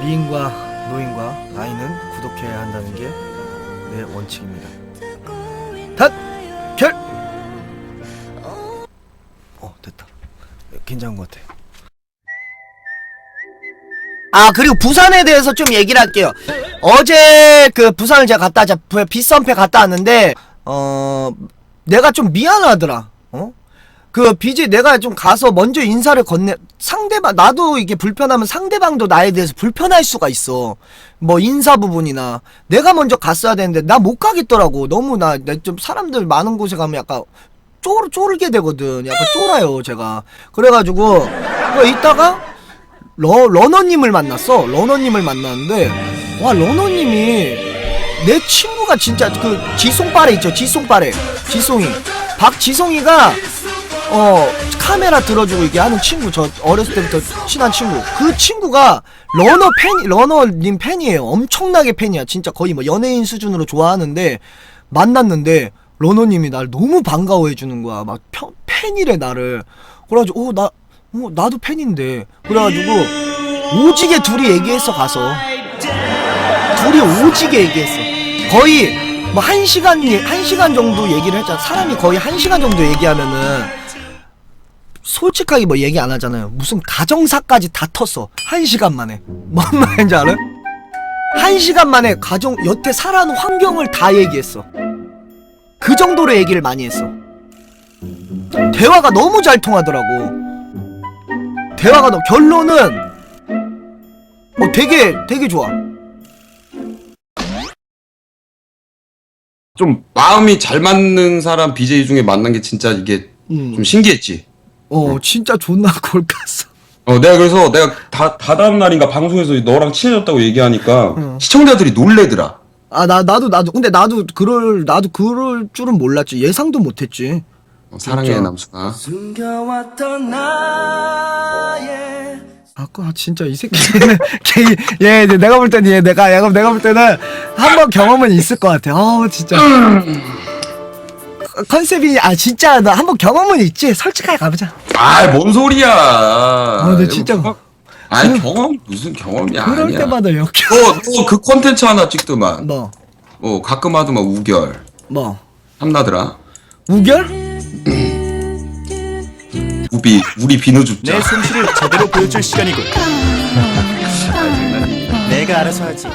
미인과 노인과 아이는 구독해야 한다는 게 내 원칙입니다. 단 결. 어 됐다. 괜찮은 것 같아. 아 그리고 부산에 대해서 좀 얘기를 할게요. 어제 그 부산을 제가 갔다 자 빗선패 갔다 왔는데 어 내가 좀 미안하더라. 어? 그 BJ 내가 좀 가서 먼저 인사를 건네 상대방 나도 이게 불편하면 상대방도 나에 대해서 불편할 수가 있어. 뭐 인사 부분이나 내가 먼저 갔어야 되는데 나 못 가겠더라고. 너무 나 좀 사람들 많은 곳에 가면 약간 쫄 쫄게 되거든. 약간 쫄아요 제가. 그래가지고 뭐 이따가 러, 러너님을 만났어. 러너님을 만났는데, 와, 러너님이, 내 친구가 진짜, 그, 지송빠레 있죠? 지송빠레. 지송이. 박지송이가, 어, 카메라 들어주고 이게 하는 친구, 저 어렸을 때부터 친한 친구. 그 친구가, 러너 팬, 러너님 팬이에요. 엄청나게 팬이야. 진짜 거의 뭐 연예인 수준으로 좋아하는데, 만났는데, 러너님이 날 너무 반가워해 주는 거야. 막, 편, 팬이래, 나를. 그래가지고, 어, 나, 어, 나도 팬인데. 그래가지고, 오지게 둘이 얘기했어, 가서. 둘이 오지게 얘기했어. 거의, 뭐, 한 시간, 예- 한 시간 정도 얘기를 했잖아. 사람이 거의 한 시간 정도 얘기하면은, 솔직하게 뭐 얘기 안 하잖아요. 무슨 가정사까지 다 텄어. 한 시간 만에. 뭔 말인지 알아? 한 시간 만에 가정, 여태 살아온 환경을 다 얘기했어. 그 정도로 얘기를 많이 했어. 대화가 너무 잘 통하더라고. 대화가 너 결론은 어 되게 되게 좋아. 좀 마음이 잘 맞는 사람 BJ 중에 만난 게 진짜 이게 음. 좀 신기했지. 어 진짜 존나 골갔어. 어, 내가 그래서 내가 다, 다다음 날인가 방송에서 너랑 친해졌다고 얘기하니까 시청자들이 놀래더라. 아 나 나도 나도 근데 나도 그럴 나도 그럴 줄은 몰랐지 예상도 못했지. 어, 진짜. 남수가. 숨겨왔던 나의 아까 진짜 이 새끼는 걔, 얘 내가 볼 때는 얘 내가 내가 내가 볼 때는 한 번 경험은 있을 것 같아. 어 진짜 컨셉이 아 진짜 나 한번 경험은 있지. 솔직하게 가보자. 아, 뭔 소리야. 아, 근데 진짜 아니, 경험, 무슨 경험이야. 그럴 아니야. 때마다 역겨. 너, 너그 콘텐츠 하나 찍더만. 뭐 어, 가끔 하더만 우결. 뭐. 탐나더라. 우결? 우비, 우리 비누 줍자. 내 솜씨를 제대로 보여줄 시간이군. 내가 알아서 하지.